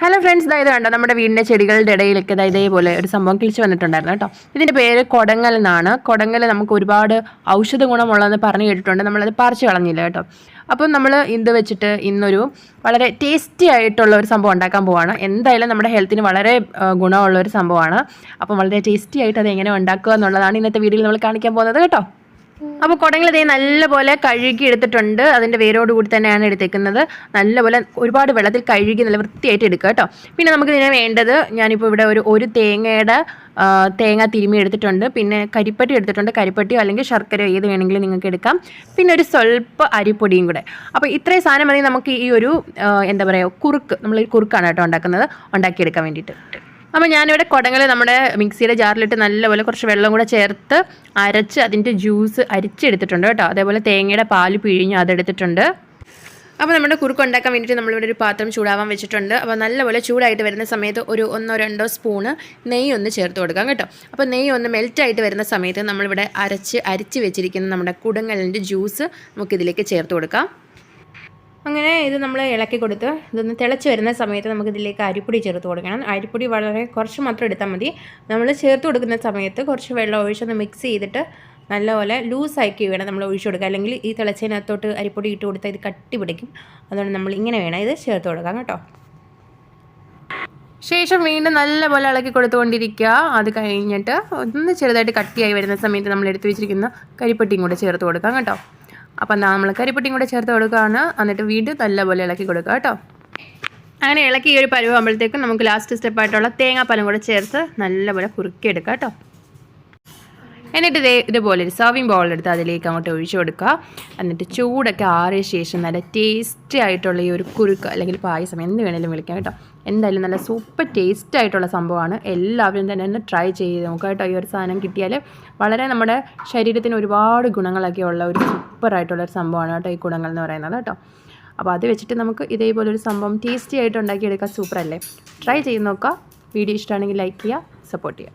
Hello friends ഇതായത് കണ്ടോ? നമ്മുടെ വീടിന്റെ ചെടികളുടെ ഇടയിലൊക്കെ ഇതാ ഇതേപോലെ ഒരു സംഭവം കിളിച്ച് വന്നിട്ടുണ്ടായിരുന്നു കേട്ടോ. ഇതിന്റെ പേര് കൊടങ്ങൽ എന്നാണ്. കൊടങ്ങൽ നമുക്ക് ഒരുപാട് ഔഷധ ഗുണമുള്ളതെന്ന് പറഞ്ഞു കേട്ടിട്ടുണ്ട്. നമ്മളത് പറിച്ച് കളഞ്ഞില്ല കേട്ടോ. അപ്പം നമ്മൾ ഇത് വെച്ചിട്ട് ഇന്നൊരു വളരെ ടേസ്റ്റി ആയിട്ടുള്ള ഒരു സംഭവം ഉണ്ടാക്കാൻ പോവാണ്. എന്തായാലും നമ്മുടെ ഹെൽത്തിന് വളരെ ഗുണമുള്ള ഒരു സംഭവമാണ്. അപ്പം വളരെ ടേസ്റ്റി ആയിട്ട് അത് എങ്ങനെ ഉണ്ടാക്കുക എന്നുള്ളതാണ് ഇന്നത്തെ വീഡിയോയിൽ നമ്മൾ കാണിക്കാൻ പോകുന്നത് കേട്ടോ. അപ്പോൾ കുടങ്ങൾ ഇതേ നല്ലപോലെ കഴുകി എടുത്തിട്ടുണ്ട്. അതിന്റെ വേരോട് കൂടി തന്നെയാണ് എടുത്തേക്കുന്നത്. നല്ലപോലെ ഒരുപാട് വെള്ളത്തിൽ കഴുകി നല്ല വൃത്തിയായിട്ട് എടുക്കുക കേട്ടോ. പിന്നെ നമുക്ക് ഇതിനെ വേണ്ടത് ഞാനിപ്പോൾ ഇവിടെ ഒരു ഒരു തേങ്ങയുടെ തേങ്ങ തിരുമി എടുത്തിട്ടുണ്ട്. പിന്നെ കരിപ്പട്ടി എടുത്തിട്ടുണ്ട്. കരിപ്പട്ടിയോ അല്ലെങ്കിൽ ശർക്കര ഏത് വേണമെങ്കിലും നിങ്ങൾക്ക് എടുക്കാം. പിന്നെ ഒരു സ്വല്പ അരിപ്പൊടിയും കൂടെ. അപ്പോൾ ഇത്രയും സാധനം മതി നമുക്ക് ഈ ഒരു എന്താ പറയുക കുറുക്ക്. നമ്മൾ കുറുക്കാണ് കേട്ടോ ഉണ്ടാക്കുന്നത്. ഉണ്ടാക്കിയെടുക്കാൻ വേണ്ടിയിട്ട്. അപ്പോൾ ഞാനിവിടെ കുടങ്ങൾ നമ്മുടെ മിക്സിയുടെ ജാറിലിട്ട് നല്ലപോലെ കുറച്ച് വെള്ളം കൂടെ ചേർത്ത് അരച്ച് അതിന്റെ ജ്യൂസ് അരിച്ചെടുത്തിട്ടുണ്ട് കേട്ടോ. അതേപോലെ തേങ്ങയുടെ പാൽ പിഴിഞ്ഞ് അതെടുത്തിട്ടുണ്ട്. അപ്പോൾ നമ്മുടെ കുറുക്ക് ഉണ്ടാക്കാൻ വേണ്ടിയിട്ട് നമ്മളിവിടെ ഒരു പാത്രം ചൂടാവാൻ വെച്ചിട്ടുണ്ട്. അപ്പോൾ നല്ലപോലെ ചൂടായിട്ട് വരുന്ന സമയത്ത് ഒരു ഒന്നോ രണ്ടോ സ്പൂണ് നെയ്യ് ഒന്ന് ചേർത്ത് കൊടുക്കാം കേട്ടോ. അപ്പോൾ നെയ്യ് ഒന്ന് മെൽറ്റായിട്ട് വരുന്ന സമയത്ത് നമ്മളിവിടെ അരച്ച് അരിച്ച് വെച്ചിരിക്കുന്ന നമ്മുടെ കുടങ്ങലിന്റെ ജ്യൂസ് നമുക്കിതിലേക്ക് ചേർത്ത് കൊടുക്കാം. അങ്ങനെ ഇത് നമ്മൾ ഇളക്കി കൊടുത്ത് ഇതൊന്ന് തിളച്ച് വരുന്ന സമയത്ത് നമുക്ക് ഇതിലേക്ക് അരിപ്പൊടി ചേർത്ത് കൊടുക്കണം. അരിപ്പൊടി വളരെ കുറച്ച് മാത്രം എടുത്താൽ മതി. നമ്മൾ ചേർത്ത് കൊടുക്കുന്ന സമയത്ത് കുറച്ച് വെള്ളം ഒഴിച്ചൊന്ന് മിക്സ് ചെയ്തിട്ട് നല്ലപോലെ ലൂസാക്കി വേണം നമ്മൾ ഒഴിച്ചു കൊടുക്കുക അല്ലെങ്കിൽ ഈ തിളച്ചതിനകത്തോട്ട് അരിപ്പൊടി ഇട്ട് കൊടുത്താൽ ഇത് കട്ടി പിടിക്കും. അതുകൊണ്ട് നമ്മൾ ഇങ്ങനെ വേണം ഇത് ചേർത്ത് കൊടുക്കാം കേട്ടോ. ശേഷം വീണ്ടും നല്ലപോലെ ഇളക്കി കൊടുത്തുകൊണ്ടിരിക്കുക. അത് കഴിഞ്ഞിട്ട് ഒന്ന് ചെറുതായിട്ട് കട്ടിയായി വരുന്ന സമയത്ത് നമ്മൾ എടുത്തു വെച്ചിരിക്കുന്ന കരിപ്പട്ടിയും കൂടെ ചേർത്ത് കൊടുക്കാം കേട്ടോ. അപ്പം നമ്മൾ കരിപ്പട്ടിയും കൂടെ ചേർത്ത് കൊടുക്കുകയാണ്. എന്നിട്ട് വീണ്ടും നല്ലപോലെ ഇളക്കി കൊടുക്കുക കേട്ടോ. അങ്ങനെ ഇളക്കി ഈ ഒരു പരുവാകുമ്പോഴത്തേക്കും നമുക്ക് ലാസ്റ്റ് സ്റ്റെപ്പായിട്ടുള്ള തേങ്ങാപ്പാലും കൂടെ ചേർത്ത് നല്ലപോലെ കുറുക്കിയെടുക്കാം കേട്ടോ. എന്നിട്ട് ഇതേ ഇതുപോലെ ഒരു സർവിങ് ബൗൾ എടുത്ത് അതിലേക്ക് അങ്ങോട്ട് ഒഴിച്ചു കൊടുക്കുക. എന്നിട്ട് ചൂടൊക്കെ ആറിയ ശേഷം നല്ല ടേസ്റ്റി ആയിട്ടുള്ള ഈ ഒരു കുറുക്ക് അല്ലെങ്കിൽ പായസം എന്ത് വേണേലും വിളിക്കാം കേട്ടോ. എന്തായാലും നല്ല സൂപ്പർ ടേസ്റ്റ് ആയിട്ടുള്ള സംഭവമാണ്. എല്ലാവരും തന്നെ ഒന്ന് ട്രൈ ചെയ്ത് നോക്കുക കേട്ടോ. ഈ ഒരു സാധനം കിട്ടിയാൽ വളരെ നമ്മുടെ ശരീരത്തിന് ഒരുപാട് ഗുണങ്ങളൊക്കെ ഉള്ള ഒരു സൂപ്പർ ആയിട്ടുള്ള ഒരു സംഭവമാണ് കേട്ടോ ഈ ഗുണങ്ങൾ എന്ന് പറയുന്നത് കേട്ടോ. അപ്പോൾ അത് വെച്ചിട്ട് നമുക്ക് ഇതേപോലെ ഒരു സംഭവം ടേസ്റ്റി ആയിട്ട് ഉണ്ടാക്കിയെടുക്കാൻ സൂപ്പർ അല്ലേ? ട്രൈ ചെയ്ത് നോക്കുക. വീഡിയോ ഇഷ്ടമാണെങ്കിൽ ലൈക്ക് ചെയ്യുക സപ്പോർട്ട് ചെയ്യുക.